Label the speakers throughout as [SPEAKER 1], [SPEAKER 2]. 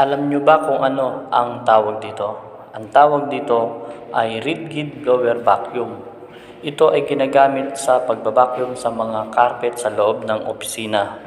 [SPEAKER 1] Alam nyo ba kung ano ang tawag dito? Ang tawag dito ay rigid blower vacuum. Ito ay ginagamit sa pagbabacuum sa mga carpet sa loob ng opisina.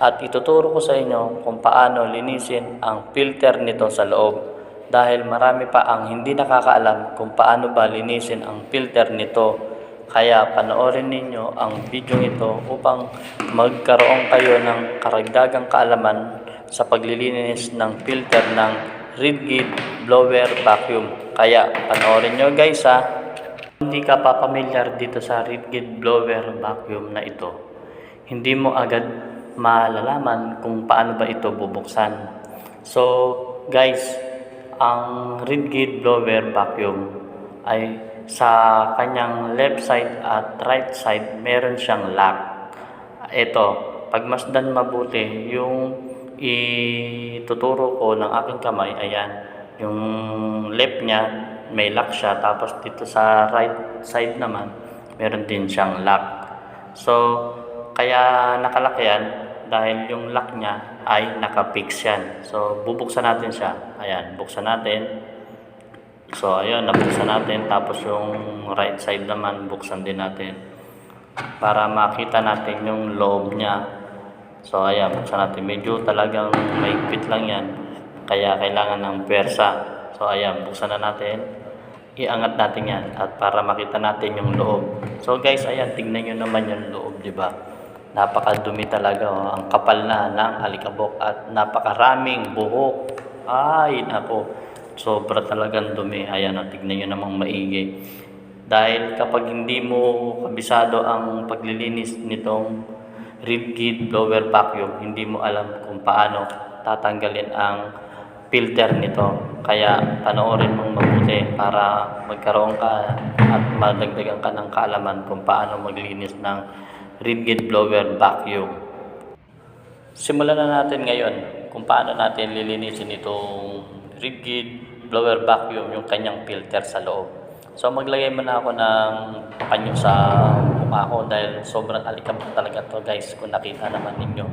[SPEAKER 1] At ituturo ko sa inyo kung paano linisin ang filter nito sa loob. Dahil marami pa ang hindi nakakaalam kung paano ba linisin ang filter nito. Kaya panoorin ninyo ang video ito upang magkaroon kayo ng karagdagang kaalaman sa paglilinis ng filter ng rigid blower vacuum. Kaya panoorin nyo guys ha. Hindi ka pa pamilyar dito sa rigid blower vacuum na ito. Hindi mo agad malalaman kung paano ba ito bubuksan. So guys, ang rigid blower vacuum ay sa kanyang left side at right side meron siyang lock. Ito, pagmasdan mabuti yung ituturo ko ng aking kamay, ayan, yung left niya may lock siya tapos dito sa right side naman meron din siyang lock. So, kaya nakalak yan dahil yung lock niya ay nakapix yan. So, bubuksan natin siya. Ayan, buksan natin. So, ayun, nabuksan natin. Tapos yung right side naman, buksan din natin. Para makita natin yung loob niya. So, ayan, buksan natin. Medyo talagang maigpit lang yan. Kaya kailangan ng pwersa. So, ayan, buksan na natin. Iangat natin yan. At para makita natin yung loob. So, guys, ayan, tignan nyo naman yung loob, di ba? Napakadumi talaga. Oh. Ang kapal na ng alikabok at napakaraming buhok. Ay, nako. Sobra talagang dumi. Ayan, oh, tignan nyo namang maigi. Dahil kapag hindi mo kabisado ang paglilinis nitong rigid blower vacuum, hindi mo alam kung paano tatanggalin ang filter nito. Kaya panoorin mong mabuti para magkaroon ka at madagdagan ka ng kaalaman kung paano maglinis ng rigid blower vacuum. Simulan na natin ngayon kung paano natin lilinisin itong rigid blower vacuum yung kanyang filter sa loob. So maglagay muna ako ng panyo sa mukha ko dahil sobrang alikabok talaga to guys kung nakita naman ninyo.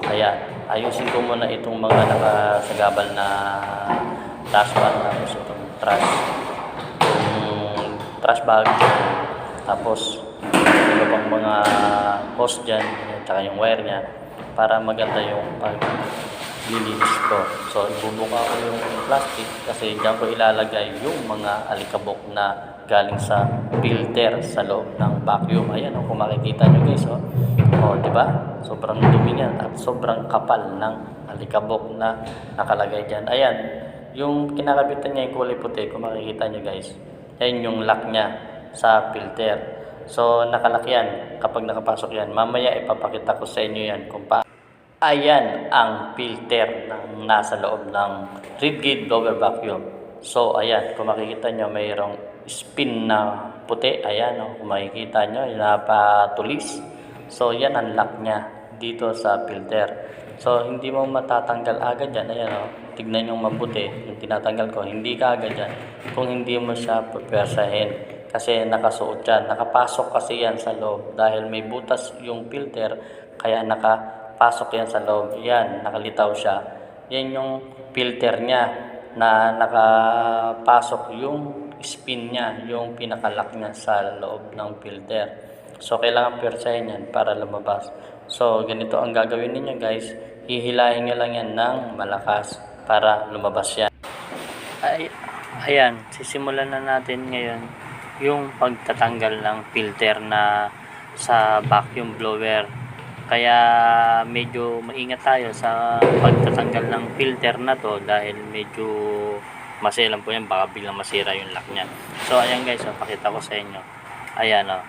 [SPEAKER 1] Kaya ayusin ko muna itong mga nakasagabal na trash bag tapos itong trash trash bag tapos iba pang mga hose dyan tsaka yung wire niya para maganda yung paglilinis ko. So, ibubuka ko yung plastic kasi diyan ko ilalagay yung mga alikabok na galing sa filter sa loob ng vacuum. Ayan, oh, kung makikita nyo guys, oh. Oh, di ba? Sobrang dumi niya at sobrang kapal ng alikabok na nakalagay diyan. Ayan, yung kinakabitan niya yung kulay puti, kung makikita nyo guys. Yan yung lock niya sa filter. So, nakalak yan kapag nakapasok yan. Mamaya ipapakita ko sa inyo yan kung pa Ayan ang filter ng nasa loob ng rigid blower vacuum. So, ayan, kung makikita nyo, mayroong spin na puti. Ayan, oh, kung makikita nyo, napatulis. So, yan ang lock niya dito sa filter. So, hindi mo matatanggal agad yan. Ayan, oh, tignan nyo mabuti. Yung tinatanggal ko, hindi ka agad yan. Kung hindi mo siya pupwersahin kasi nakasuot yan. Nakapasok kasi yan sa loob dahil may butas yung filter kaya nakapasok yan sa loob. Yan, nakalitaw siya. Yan yung filter niya na nakapasok yung spin niya, yung pinakalock niya sa loob ng filter. So, kailangan pwersahin yan para lumabas. So, ganito ang gagawin ninyo guys. Hihilahin nyo lang yan ng malakas para lumabas yan. Ay, ayan, sisimulan na natin ngayon yung pagtatanggal ng filter na sa vacuum blower. Kaya medyo maingat tayo sa pagtatanggal ng filter na to dahil medyo maselan po yan baka biglang masira yung lock niya. So ayan guys, oh, pakita ko sa inyo. Ayan oh,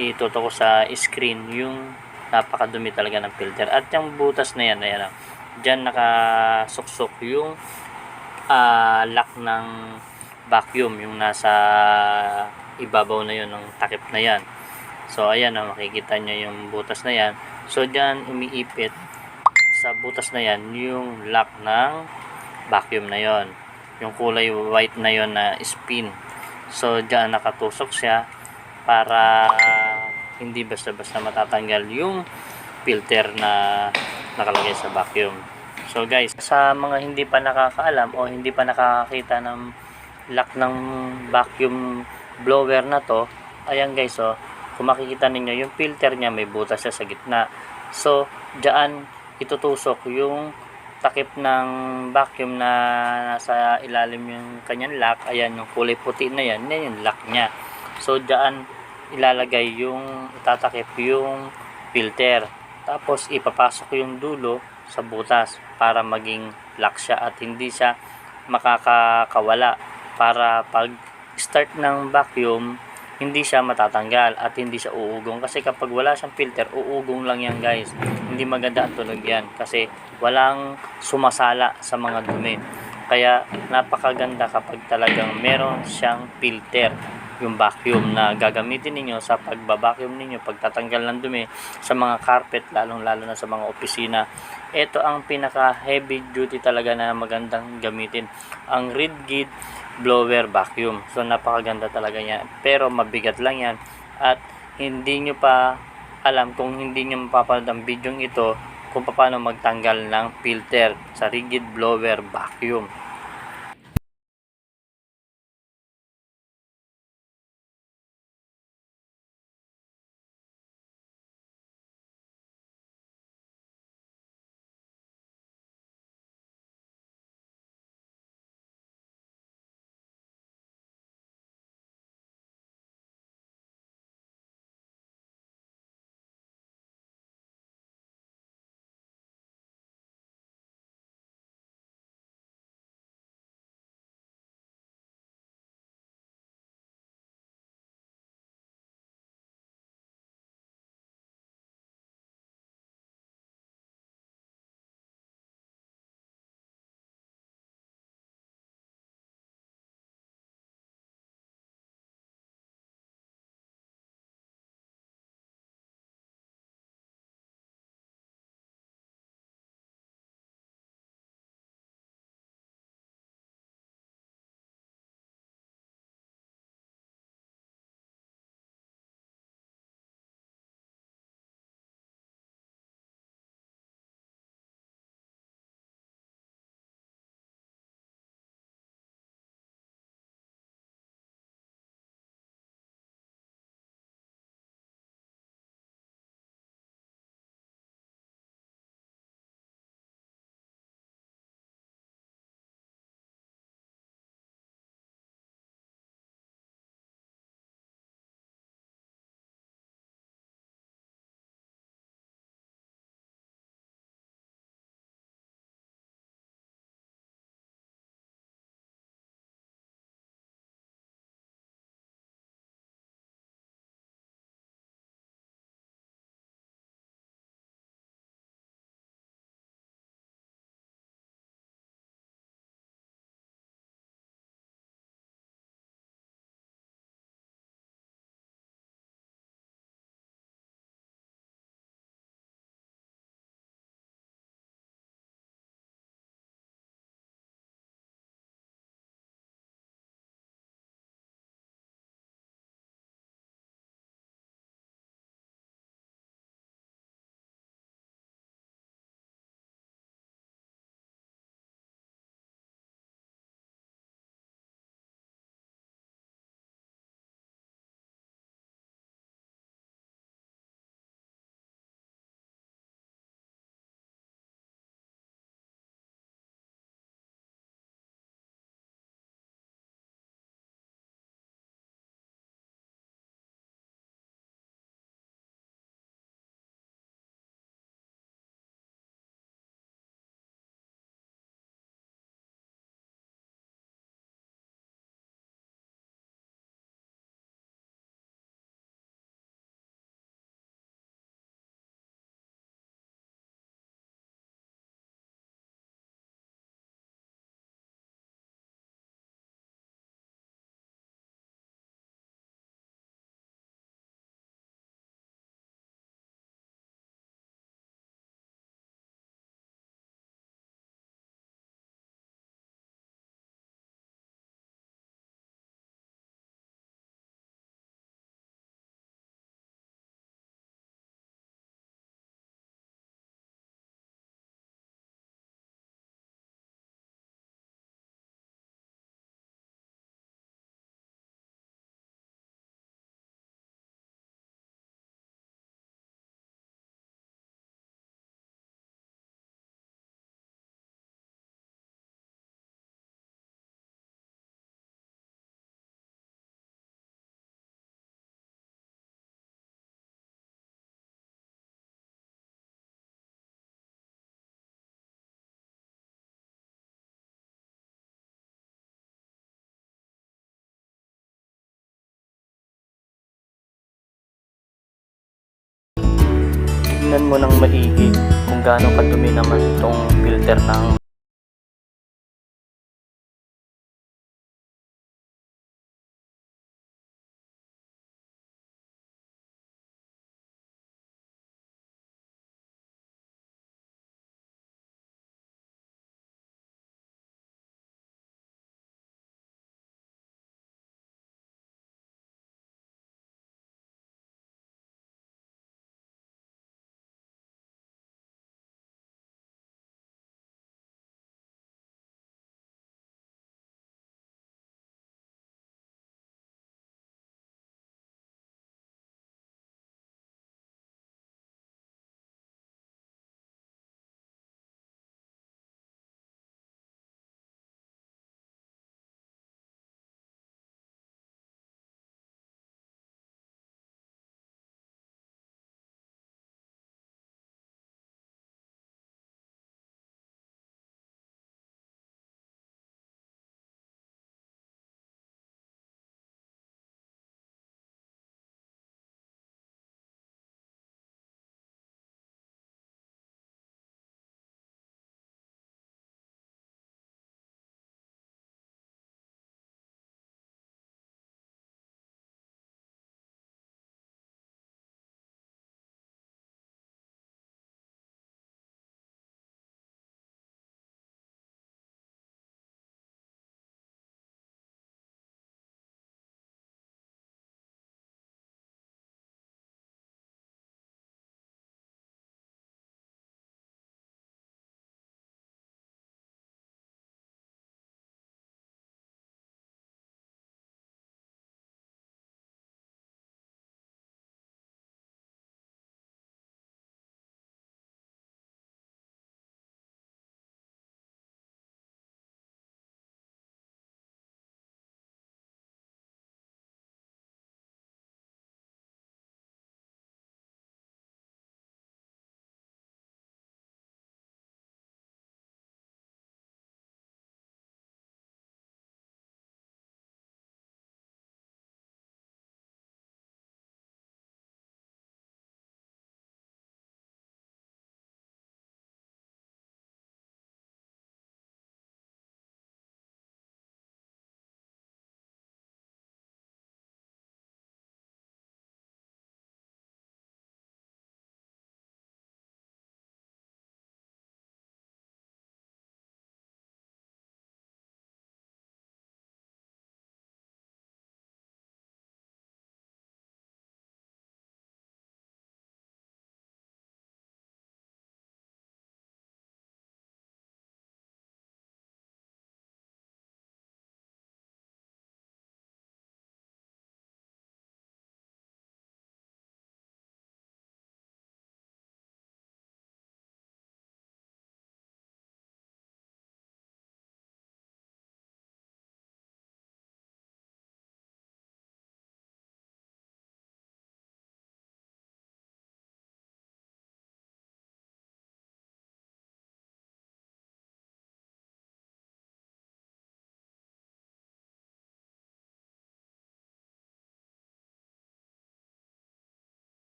[SPEAKER 1] ituto ko sa screen yung napakadumi talaga ng filter. At yung butas na yan, ayan oh, dyan nakasuksok yung ah, lock ng vacuum yung nasa ibabaw na yun ng takip na yan. So, ayan, oh, makikita nyo yung butas na yan. So, dyan umiipit sa butas na yan yung lock ng vacuum na yon Yung kulay white na yon na spin. So, dyan nakatusok siya para hindi basta-basta matatanggal yung filter na nakalagay sa vacuum. So guys, sa mga hindi pa nakakaalam o hindi pa nakakakita ng lock ng vacuum blower na to, ayan guys oh, kung makikita ninyo yung filter niya may butas siya sa gitna. So, diyan itutusok yung takip ng vacuum na nasa ilalim yung kanyang lock. Ayan, yung kulay puti na yan, yan yung lock niya. So, diyan ilalagay yung itatakip yung filter. Tapos, ipapasok yung dulo sa butas para maging lock siya at hindi siya makakawala para pag start ng vacuum hindi siya matatanggal at hindi siya uugong kasi kapag wala siyang filter uugong lang yan guys hindi maganda ang tunog yan kasi walang sumasala sa mga dumi kaya napakaganda kapag talagang meron siyang filter yung vacuum na gagamitin ninyo sa pagbabacuum ninyo, pagtatanggal ng dumi sa mga carpet, lalong lalo na sa mga opisina. Ito ang pinaka heavy duty talaga na magandang gamitin. Ang Ridgid blower vacuum. So napakaganda talaga yan. Pero mabigat lang yan at hindi nyo pa alam kung hindi nyo mapapanood ang video ito kung paano magtanggal ng filter sa rigid blower vacuum. Mo ng maigi kung gaano kadumi naman itong filter ng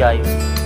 [SPEAKER 1] guys.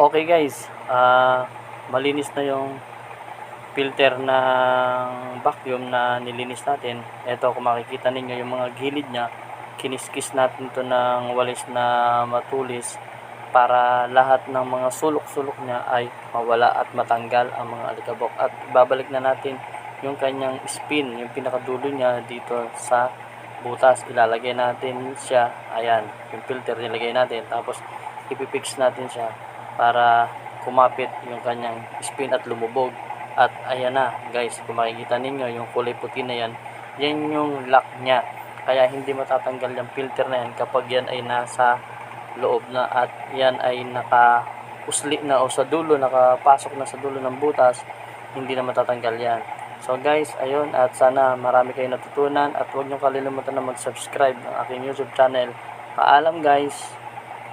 [SPEAKER 1] Okay guys, ah malinis na yung filter ng vacuum na nilinis natin. Ito kung makikita ninyo yung mga gilid niya, kiniskis natin to ng walis na matulis para lahat ng mga sulok-sulok niya ay mawala at matanggal ang mga alikabok. At babalik na natin yung kanyang spin, yung pinakadulo niya dito sa butas. Ilalagay natin siya, ayan, yung filter nilagay natin. Tapos ipipix natin siya para kumapit yung kanyang spin at lumubog. At ayan na guys, kung makikita ninyo yung kulay puti na yan, yan yung lock niya. Kaya hindi matatanggal yung filter na yan kapag yan ay nasa loob na at yan ay naka usli na o sa dulo, nakapasok na sa dulo ng butas, hindi na matatanggal yan. So guys, ayun at sana marami kayong natutunan at huwag niyo kalilimutan na mag-subscribe ng aking YouTube channel. Paalam guys!